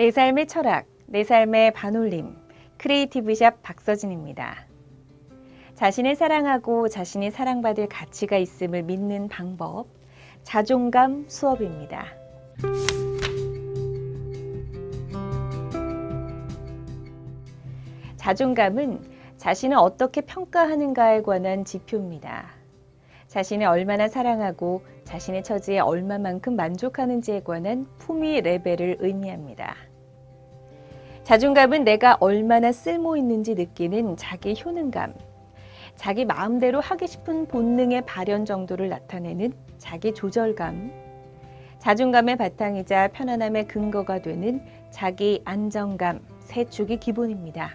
내 삶의 철학, 내 삶의 반올림, 크리에이티브샵 박서진입니다. 자신을 사랑하고 자신이 사랑받을 가치가 있음을 믿는 방법, 자존감 수업입니다. 자존감은 자신을 어떻게 평가하는가에 관한 지표입니다. 자신을 얼마나 사랑하고 자신의 처지에 얼마만큼 만족하는지에 관한 품위 레벨을 의미합니다. 자존감은 내가 얼마나 쓸모 있는지 느끼는 자기 효능감, 자기 마음대로 하기 싶은 본능의 발현 정도를 나타내는 자기 조절감, 자존감의 바탕이자 편안함의 근거가 되는 자기 안정감, 세 축이 기본입니다.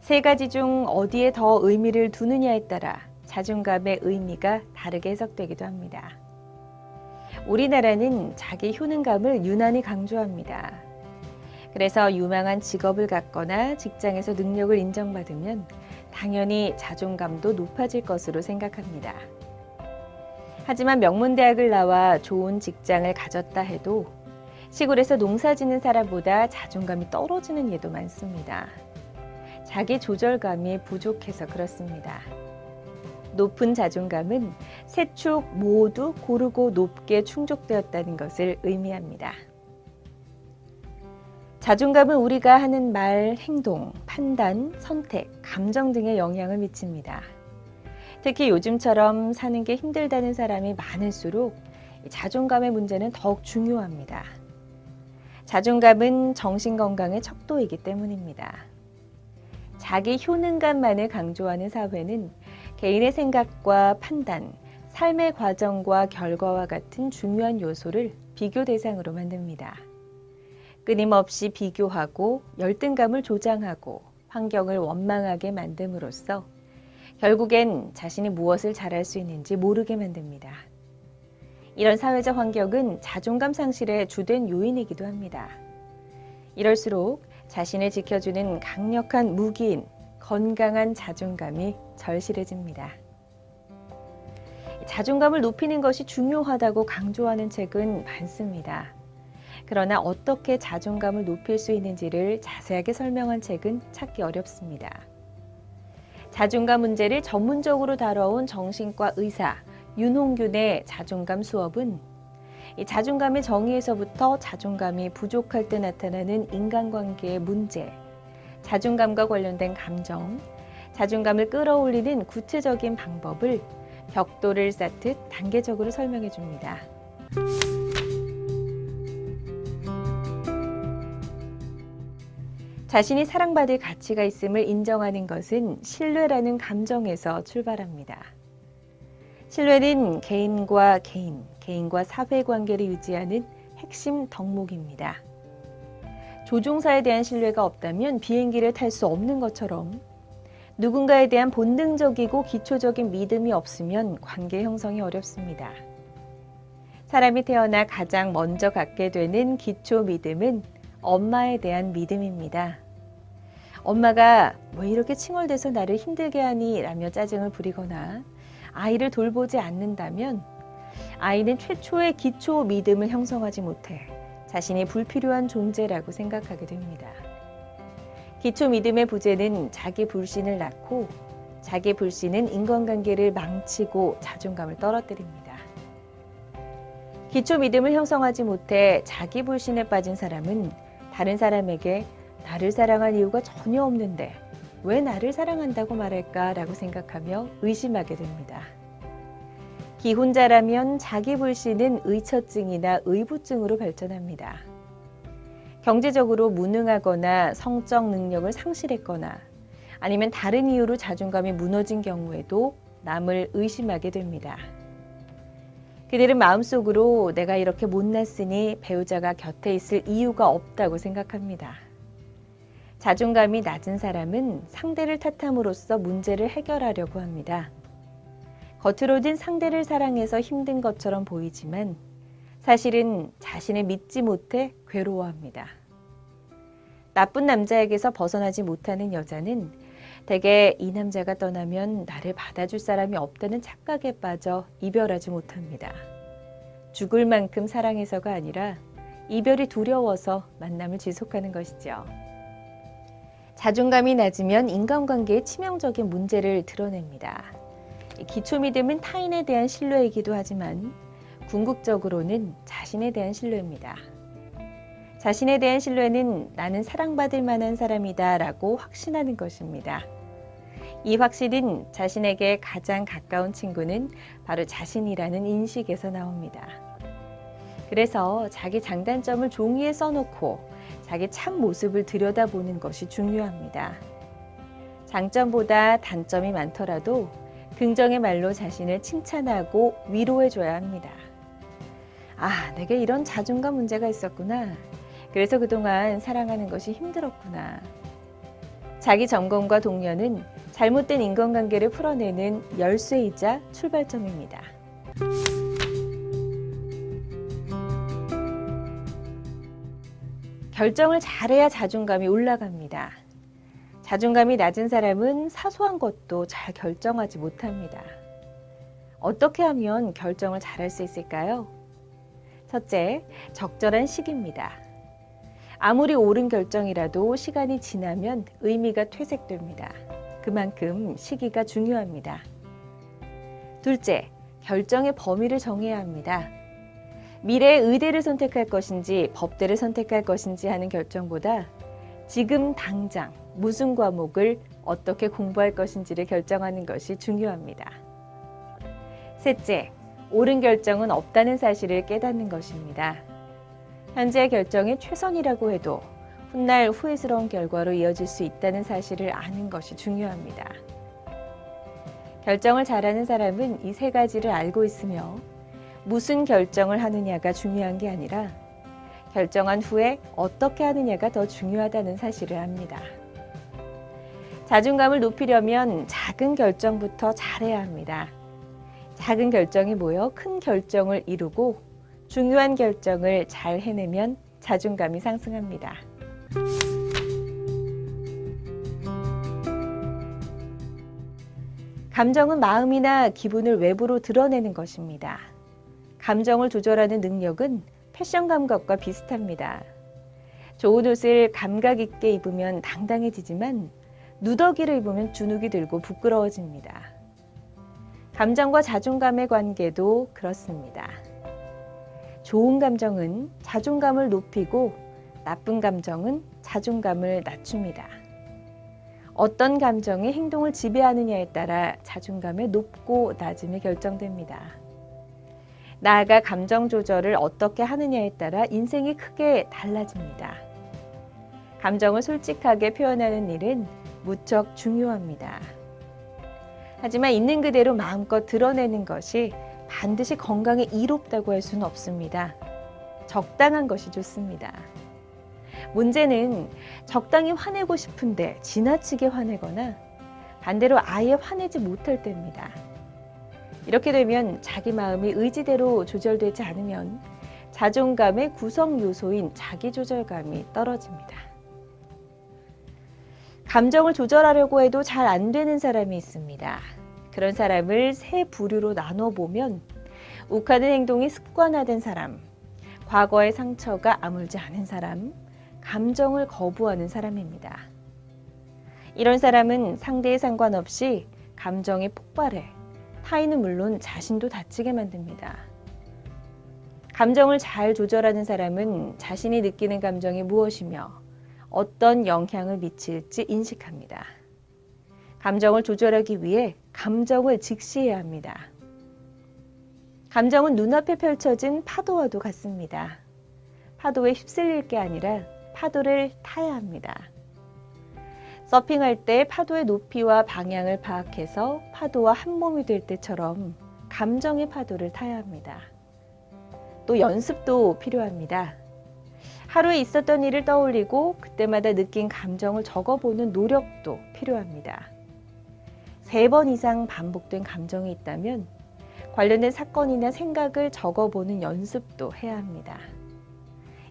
세 가지 중 어디에 더 의미를 두느냐에 따라 자존감의 의미가 다르게 해석되기도 합니다. 우리나라는 자기 효능감을 유난히 강조합니다. 그래서 유망한 직업을 갖거나 직장에서 능력을 인정받으면 당연히 자존감도 높아질 것으로 생각합니다. 하지만 명문대학을 나와 좋은 직장을 가졌다 해도 시골에서 농사 짓는 사람보다 자존감이 떨어지는 예도 많습니다. 자기 조절감이 부족해서 그렇습니다. 높은 자존감은 세 축 모두 고르고 높게 충족되었다는 것을 의미합니다. 자존감은 우리가 하는 말, 행동, 판단, 선택, 감정 등에 영향을 미칩니다. 특히 요즘처럼 사는 게 힘들다는 사람이 많을수록 자존감의 문제는 더욱 중요합니다. 자존감은 정신 건강의 척도이기 때문입니다. 자기 효능감만을 강조하는 사회는 개인의 생각과 판단, 삶의 과정과 결과와 같은 중요한 요소를 비교 대상으로 만듭니다. 끊임없이 비교하고 열등감을 조장하고 환경을 원망하게 만듦으로써 결국엔 자신이 무엇을 잘할 수 있는지 모르게 만듭니다. 이런 사회적 환경은 자존감 상실의 주된 요인이기도 합니다. 이럴수록 자신을 지켜주는 강력한 무기인 건강한 자존감이 절실해집니다. 자존감을 높이는 것이 중요하다고 강조하는 책은 많습니다. 그러나 어떻게 자존감을 높일 수 있는지를 자세하게 설명한 책은 찾기 어렵습니다. 자존감 문제를 전문적으로 다뤄온 정신과 의사 윤홍균의 자존감 수업은 이 자존감의 정의에서부터 자존감이 부족할 때 나타나는 인간관계의 문제, 자존감과 관련된 감정, 자존감을 끌어올리는 구체적인 방법을 벽돌을 쌓듯 단계적으로 설명해 줍니다. 자신이 사랑받을 가치가 있음을 인정하는 것은 신뢰라는 감정에서 출발합니다. 신뢰는 개인과 개인, 개인과 사회 관계를 유지하는 핵심 덕목입니다. 조종사에 대한 신뢰가 없다면 비행기를 탈 수 없는 것처럼 누군가에 대한 본능적이고 기초적인 믿음이 없으면 관계 형성이 어렵습니다. 사람이 태어나 가장 먼저 갖게 되는 기초 믿음은 엄마에 대한 믿음입니다. 엄마가 왜 이렇게 칭얼대서 나를 힘들게 하니? 라며 짜증을 부리거나 아이를 돌보지 않는다면 아이는 최초의 기초 믿음을 형성하지 못해 자신이 불필요한 존재라고 생각하게 됩니다. 기초 믿음의 부재는 자기 불신을 낳고 자기 불신은 인간관계를 망치고 자존감을 떨어뜨립니다. 기초 믿음을 형성하지 못해 자기 불신에 빠진 사람은 다른 사람에게 나를 사랑할 이유가 전혀 없는데 왜 나를 사랑한다고 말할까라고 생각하며 의심하게 됩니다. 기혼자라면 자기 불신은 의처증이나 의부증으로 발전합니다. 경제적으로 무능하거나 성적 능력을 상실했거나 아니면 다른 이유로 자존감이 무너진 경우에도 남을 의심하게 됩니다. 그들은 마음속으로 내가 이렇게 못났으니 배우자가 곁에 있을 이유가 없다고 생각합니다. 자존감이 낮은 사람은 상대를 탓함으로써 문제를 해결하려고 합니다. 겉으로는 상대를 사랑해서 힘든 것처럼 보이지만 사실은 자신을 믿지 못해 괴로워합니다. 나쁜 남자에게서 벗어나지 못하는 여자는 대개 이 남자가 떠나면 나를 받아줄 사람이 없다는 착각에 빠져 이별하지 못합니다. 죽을 만큼 사랑해서가 아니라 이별이 두려워서 만남을 지속하는 것이죠. 자존감이 낮으면 인간관계에 치명적인 문제를 드러냅니다. 기초 믿음은 타인에 대한 신뢰이기도 하지만 궁극적으로는 자신에 대한 신뢰입니다. 자신에 대한 신뢰는 나는 사랑받을 만한 사람이다 라고 확신하는 것입니다. 이 확신은 자신에게 가장 가까운 친구는 바로 자신이라는 인식에서 나옵니다. 그래서 자기 장단점을 종이에 써놓고 자기 참 모습을 들여다보는 것이 중요합니다. 장점보다 단점이 많더라도 긍정의 말로 자신을 칭찬하고 위로해줘야 합니다. 아, 내게 이런 자존감 문제가 있었구나. 그래서 그동안 사랑하는 것이 힘들었구나. 자기 점검과 독려는 잘못된 인간관계를 풀어내는 열쇠이자 출발점입니다. 결정을 잘해야 자존감이 올라갑니다. 자존감이 낮은 사람은 사소한 것도 잘 결정하지 못합니다. 어떻게 하면 결정을 잘할 수 있을까요? 첫째, 적절한 시기입니다. 아무리 옳은 결정이라도 시간이 지나면 의미가 퇴색됩니다. 그만큼 시기가 중요합니다. 둘째, 결정의 범위를 정해야 합니다. 미래의 의대를 선택할 것인지 법대를 선택할 것인지 하는 결정보다 지금 당장 무슨 과목을 어떻게 공부할 것인지를 결정하는 것이 중요합니다. 셋째, 옳은 결정은 없다는 사실을 깨닫는 것입니다. 현재의 결정이 최선이라고 해도 훗날 후회스러운 결과로 이어질 수 있다는 사실을 아는 것이 중요합니다. 결정을 잘하는 사람은 이 세 가지를 알고 있으며 무슨 결정을 하느냐가 중요한 게 아니라 결정한 후에 어떻게 하느냐가 더 중요하다는 사실을 압니다. 자존감을 높이려면 작은 결정부터 잘해야 합니다. 작은 결정이 모여 큰 결정을 이루고 중요한 결정을 잘 해내면 자존감이 상승합니다. 감정은 마음이나 기분을 외부로 드러내는 것입니다. 감정을 조절하는 능력은 패션 감각과 비슷합니다. 좋은 옷을 감각 있게 입으면 당당해지지만 누더기를 입으면 주눅이 들고 부끄러워집니다. 감정과 자존감의 관계도 그렇습니다. 좋은 감정은 자존감을 높이고 나쁜 감정은 자존감을 낮춥니다. 어떤 감정이 행동을 지배하느냐에 따라 자존감의 높고 낮음이 결정됩니다. 나아가 감정 조절을 어떻게 하느냐에 따라 인생이 크게 달라집니다. 감정을 솔직하게 표현하는 일은 무척 중요합니다. 하지만 있는 그대로 마음껏 드러내는 것이 반드시 건강에 이롭다고 할 수는 없습니다. 적당한 것이 좋습니다. 문제는 적당히 화내고 싶은데 지나치게 화내거나 반대로 아예 화내지 못할 때입니다. 이렇게 되면 자기 마음이 의지대로 조절되지 않으면 자존감의 구성 요소인 자기조절감이 떨어집니다. 감정을 조절하려고 해도 잘 안 되는 사람이 있습니다. 그런 사람을 세 부류로 나눠 보면 욱하는 행동이 습관화된 사람, 과거의 상처가 아물지 않은 사람, 감정을 거부하는 사람입니다. 이런 사람은 상대에 상관없이 감정이 폭발해 타인은 물론 자신도 다치게 만듭니다. 감정을 잘 조절하는 사람은 자신이 느끼는 감정이 무엇이며 어떤 영향을 미칠지 인식합니다. 감정을 조절하기 위해 감정을 직시해야 합니다. 감정은 눈앞에 펼쳐진 파도와도 같습니다. 파도에 휩쓸릴 게 아니라 파도를 타야 합니다. 서핑할 때 파도의 높이와 방향을 파악해서 파도와 한 몸이 될 때처럼 감정의 파도를 타야 합니다. 또 연습도 필요합니다. 하루에 있었던 일을 떠올리고 그때마다 느낀 감정을 적어보는 노력도 필요합니다. 세 번 이상 반복된 감정이 있다면 관련된 사건이나 생각을 적어보는 연습도 해야 합니다.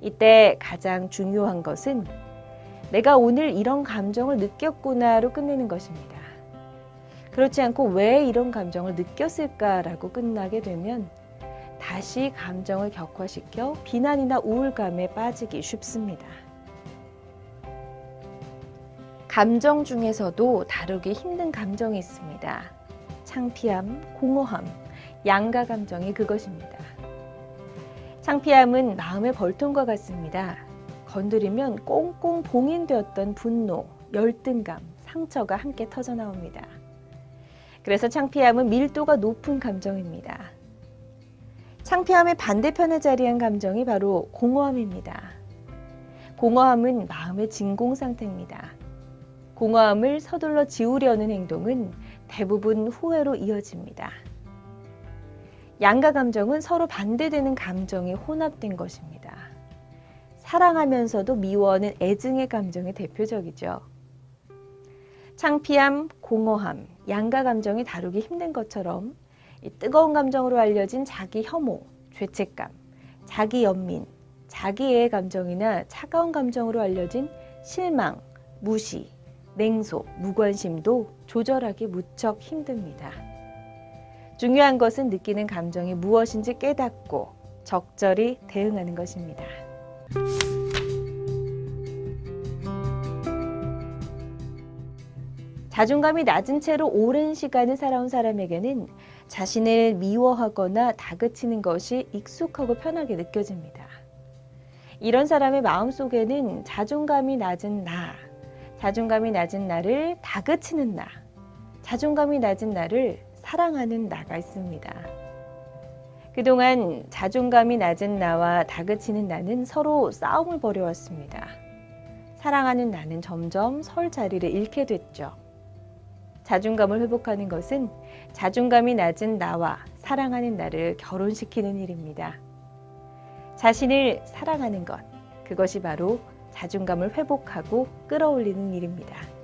이때 가장 중요한 것은 내가 오늘 이런 감정을 느꼈구나로 끝내는 것입니다. 그렇지 않고 왜 이런 감정을 느꼈을까라고 끝나게 되면 다시 감정을 격화시켜 비난이나 우울감에 빠지기 쉽습니다. 감정 중에서도 다루기 힘든 감정이 있습니다. 창피함, 공허함, 양가 감정이 그것입니다. 창피함은 마음의 벌통과 같습니다. 건드리면 꽁꽁 봉인되었던 분노, 열등감, 상처가 함께 터져 나옵니다. 그래서 창피함은 밀도가 높은 감정입니다. 창피함의 반대편에 자리한 감정이 바로 공허함입니다. 공허함은 마음의 진공 상태입니다. 공허함을 서둘러 지우려는 행동은 대부분 후회로 이어집니다. 양가 감정은 서로 반대되는 감정이 혼합된 것입니다. 사랑하면서도 미워하는 애증의 감정이 대표적이죠. 창피함, 공허함, 양가 감정이 다루기 힘든 것처럼 이 뜨거운 감정으로 알려진 자기 혐오, 죄책감, 자기 연민, 자기애의 감정이나 차가운 감정으로 알려진 실망, 무시, 냉소, 무관심도 조절하기 무척 힘듭니다. 중요한 것은 느끼는 감정이 무엇인지 깨닫고 적절히 대응하는 것입니다. 자존감이 낮은 채로 오랜 시간을 살아온 사람에게는 자신을 미워하거나 다그치는 것이 익숙하고 편하게 느껴집니다. 이런 사람의 마음 속에는 자존감이 낮은 나, 자존감이 낮은 나를 다그치는 나, 자존감이 낮은 나를 사랑하는 나가 있습니다. 그동안 자존감이 낮은 나와 다그치는 나는 서로 싸움을 벌여왔습니다. 사랑하는 나는 점점 설 자리를 잃게 됐죠. 자존감을 회복하는 것은 자존감이 낮은 나와 사랑하는 나를 결혼시키는 일입니다. 자신을 사랑하는 것, 그것이 바로 자존감을 회복하고 끌어올리는 일입니다.